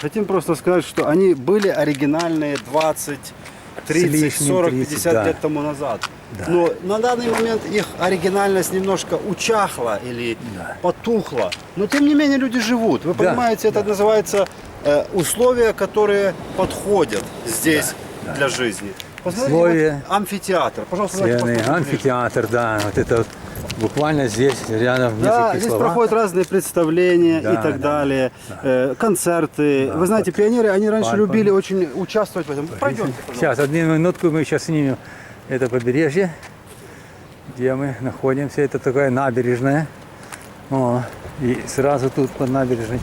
Хотим просто сказать, что они были оригинальные 20, 30, лишним 40, 30, 50 да. лет тому назад. Да. Но на данный момент их оригинальность немножко учахла или Да. потухла. Но тем не менее люди живут. Вы Да, понимаете, это называется э, условия, которые подходят здесь Да, да. для жизни. Посмотрите, вот амфитеатр. Пожалуйста, ближе. амфитеатр, да, вот это вот буквально здесь, рядом Да, здесь словах. проходят разные представления Да, и так да, далее, э, концерты. Вы знаете, пионеры, они раньше Пальпа. любили очень участвовать в этом. Пройдемте, пожалуйста. Сейчас, одну минутку, мы сейчас снимем это побережье, где мы находимся. Это такая набережная. О, и сразу тут под набережной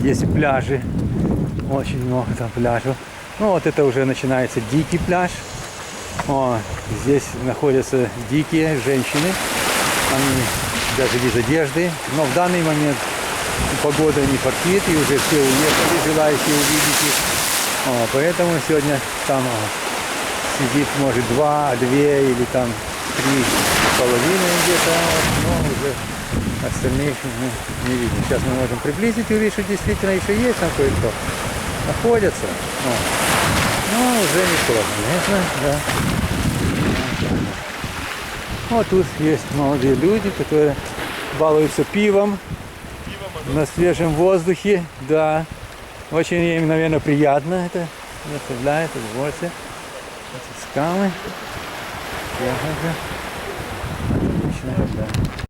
есть пляжи. Очень много там пляжей. Ну вот это уже начинается дикий пляж. О, здесь находятся дикие женщины. Они даже без одежды. Но в данный момент погода не фартит, и уже все уехали, желающие увидеть их. О, поэтому сегодня там сидит, может, два, две или там три с половиной где-то, но уже остальных мы не видим. Сейчас мы можем приблизить и увидеть, что действительно еще есть там кое-кто. Находятся. О. Ну, уже нічого не видно, да. Вот тут есть молодые люди, которые балуются пивом на свежем воздухе, да. Очень им, наверное, приятно это, доставляет удовольствие. Эти скалы. Я, да. Отлично, да.